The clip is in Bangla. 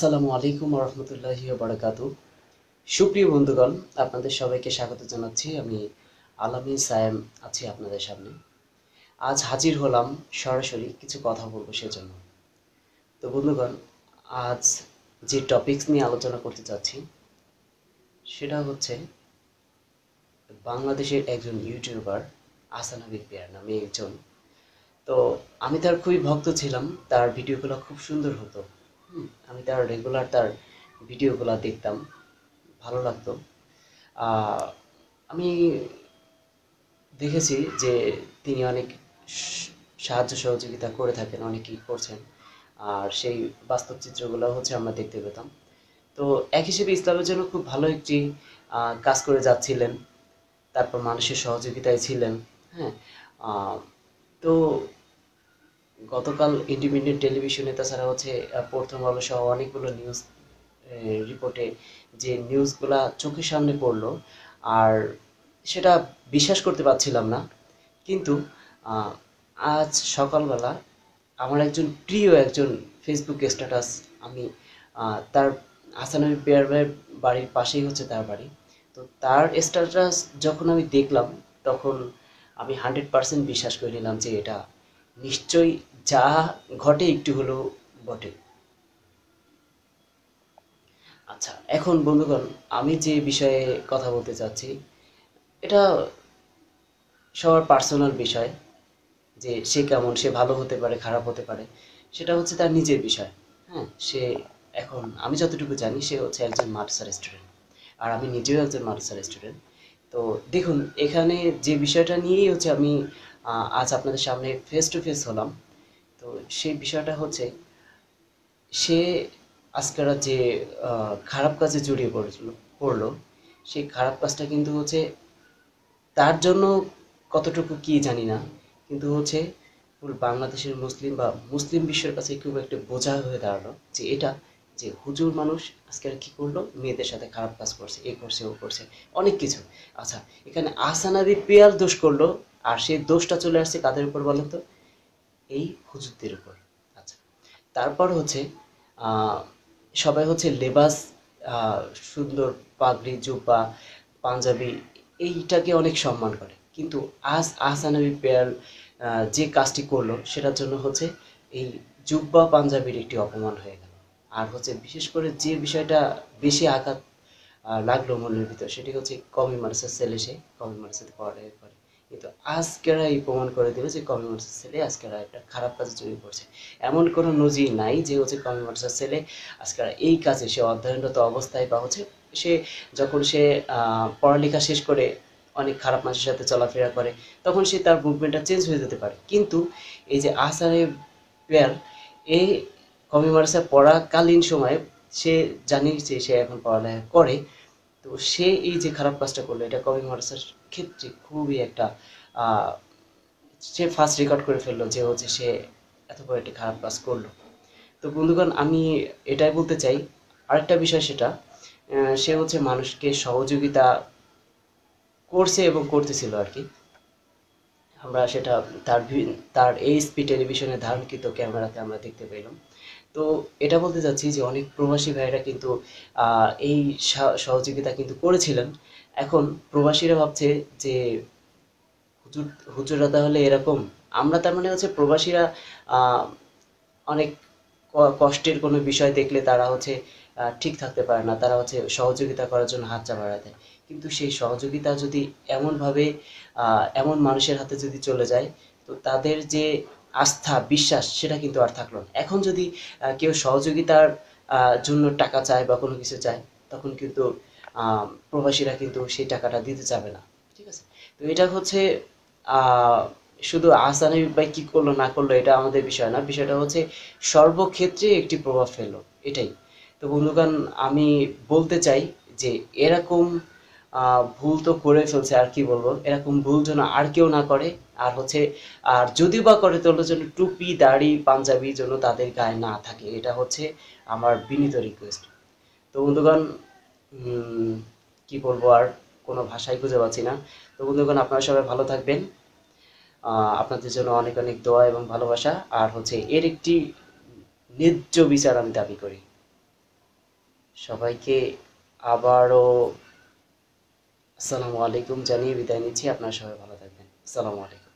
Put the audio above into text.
আসসালামু আলাইকুম রহমতুল্লাহি বারাকাতু সুপ্রিয় বন্ধুগণ, আপনাদের সবাইকে স্বাগত জানাচ্ছি। আমি আলামিন সায়েম আছি আপনাদের সামনে। আজ হাজির হলাম সরাসরি কিছু কথা বলব সেজন্য। তো বন্ধুগণ, আজ যে টপিকস নিয়ে আলোচনা করতে চাচ্ছি সেটা হচ্ছে বাংলাদেশের একজন ইউটিউবার আসানাবিক পেয়ার নামে একজন। তো আমি তার খুবই ভক্ত ছিলাম, তার ভিডিওগুলো খুব সুন্দর হতো। আমি তার রেগুলার তার ভিডিওগুলো দেখতাম। ভালো লাগতো। আমি দেখেছি যে তিনি অনেক সাহায্য সহযোগিতা করে থাকেন, অনেকেই করছেন। আর সেই বাস্তব চিত্রগুলো হচ্ছে আমরা দেখতে পেতাম। তো এক হিসেবে ইসলামের জন্য খুব ভালো একটি কাজ করে যাচ্ছিলেন। তারপর মানুষের সহযোগিতায় ছিলেন। হ্যাঁ তো গতকাল ইন্ডিপেন্ডেন্ট টেলিভিশনে তাছাড়া হচ্ছে প্রথম আলো সহ অনেকগুলো নিউজ রিপোর্টে যে নিউজগুলা চোখের সামনে পড়ল, আর সেটা বিশ্বাস করতে পারছিলাম না। কিন্তু আজ সকালবেলা আমার একজন প্রিয় একজন ফেসবুক স্ট্যাটাস আমি তার হাসানবী পেয়ার ভাইয়ের বাড়ির পাশেই হচ্ছে তার বাড়ি। তো তার স্ট্যাটাস যখন আমি দেখলাম, তখন আমি হান্ড্রেড পার্সেন্ট বিশ্বাস করে নিলাম যে এটা নিশ্চয়ই যা ঘটে একটু হলেও বটে। আচ্ছা এখন বন্ধুগণ, আমি যে বিষয়ে কথা বলতে চাচ্ছি, এটা সবার পার্সোনাল বিষয় যে সে কেমন, সে ভালো হতে পারে, খারাপ হতে পারে, সেটা হচ্ছে তার নিজের বিষয়। হ্যাঁ সে এখন, আমি যতটুকু জানি, সে হচ্ছে একজন মাদ্রাসার স্টুডেন্ট আর আমি নিজেও একজন মাদ্রাসার স্টুডেন্ট তো দেখুন, এখানে যে বিষয়টা নিয়েই হচ্ছে আমি আজ আপনাদের সামনে ফেস টু ফেস হলাম। তো সেই বিষয়টা হচ্ছে, সে আজকের যে খারাপ কাজে জড়িয়ে পড়ল পড়ল। সেই খারাপ কাজটা কিন্তু হচ্ছে, তার জন্য কতটুকু কি জানি না, কিন্তু হচ্ছে পুরো বাংলাদেশের মুসলিম বা মুসলিম বিশ্বের কাছে খুব একটা বোঝা হয়ে দাঁড়াল যে এটা যে হুজুর মানুষ আজকে কি করল, মেয়েদের সাথে খারাপ কাজ করছে, এ করছে, ও করছে, অনেক কিছু। আচ্ছা এখানে আসানাবি পেয়ার দোষ করল আর সেই দোষটা চলে আসছে কাদের উপর বলেন তো? এই হুজুরদের উপর। আচ্ছা তারপর হচ্ছে সবাই হচ্ছে লেবাস সুন্দর পাগড়ি জুব্বা পাঞ্জাবি এইটাকে অনেক সম্মান করে। কিন্তু আজ আহসানবী আহ, যে কাজটি করল সেটার জন্য হচ্ছে এই জুব্বা পাঞ্জাবির একটি অপমান হয়ে গেল। আর হচ্ছে বিশেষ করে যে বিষয়টা বেশি আঘাত লাগল মনের ভিতর সেটি হচ্ছে কমি মার্সের ছেলে সে কমি মার্সেতে পড়ালেখা করে। কিন্তু আজকেরা এই প্রমাণ করে দিল যে কমি মার্সের ছেলে আজকেরা একটা খারাপ কাজে জড়িয়ে পড়ছে। এমন কোনো নজির নাই যে হচ্ছে কমি মার্সের ছেলে আজকের এই কাজে, সে অধ্যয়নরত অবস্থায় বা হচ্ছে সে যখন সে পড়ালেখা শেষ করে অনেক খারাপ মানুষের সাথে চলাফেরা করে, তখন সে তার মুভমেন্টটা চেঞ্জ হয়ে যেতে পারে। কিন্তু এই যে আসারে পেয়ার এই কমি মার্সা পড়াকালীন সময়ে সে জানি যে সে এখন পড়ালেখা করে, তো সে এই যে খারাপ কাজটা করল, এটা কবি মার্সার ক্ষেত্রে খুবই একটা সে ফার্স্ট রেকর্ড করে ফেলল যে হচ্ছে সে এত বড় একটি খারাপ কাজ করল। তো বন্ধুগণ, আমি এটাই বলতে চাই। আরেকটা বিষয় সেটা সে হচ্ছে মানুষকে সহযোগিতা করছে এবং করতেছিল আর কি। আমরা সেটা তার তার এইচপি টেলিভিশনে ধারণকৃত ক্যামেরাতে আমরা দেখতে পেলাম। তো এটা বলতে চাচ্ছি যে অনেক প্রবাসী ভাইরা কিন্তু এই সহযোগিতা কিন্তু করেছিলেন। এখন প্রবাসীরা ভাবছে যে হুজুর, হুজুররা তাহলে এরকম। আমরা তার মানে হচ্ছে প্রবাসীরা অনেক কষ্টের কোনো বিষয় দেখলে তারা হচ্ছে ঠিক থাকতে পারে না। তারা হচ্ছে সহযোগিতা করার জন্য হাত চা বাড়ায় দেয়। কিন্তু সেই সহযোগিতা যদি এমনভাবে এমন মানুষের হাতে যদি চলে যায়, তো তাদের যে আস্থা, বিশ্বাস, সেটা কিন্তু আর থাকল না। এখন যদি কেউ সহযোগিতার জন্য টাকা চায় বা কোনো কিছু চায়, তখন কিন্তু প্রবাসীরা কিন্তু সেই টাকাটা দিতে চাবে না, ঠিক আছে? তো এটা হচ্ছে শুধু আহসান ভাই কি করল, না করল, এটা আমাদের বিষয় না। বিষয়টা হচ্ছে সর্বক্ষেত্রে একটি প্রভাব ফেলল, এটাই। তো বন্ধুগণ, আমি বলতে চাই যে এরকম ভুল তো করে ফেলছে, আর কি বলব? এরকম ভুল যেন আর কেউ না করে, আর হচ্ছে, আর যদিও বা করে, তাহলে যেন টুপি, দাড়ি, পাঞ্জাবি যেন তাদের গায়ে না থাকে। এটা হচ্ছে আমার বিনীত রিকোয়েস্ট তো বন্ধুগণ কি বলব আর কোনো ভাষাই খুঁজে পাচ্ছি না। তো বন্ধুগণ, আপনারা সবাই ভালো থাকবেন। আপনাদের জন্য অনেক অনেক দোয়া এবং ভালোবাসা। আর হচ্ছে এর একটি ন্যায্য বিচার আমি দাবি করি। সবাইকে আবারও আসসালামু আলাইকুম জানিয়ে বিদায় নিচ্ছি। আপনারা সবাই ভালো থাকবেন। আসসালামু আলাইকুম।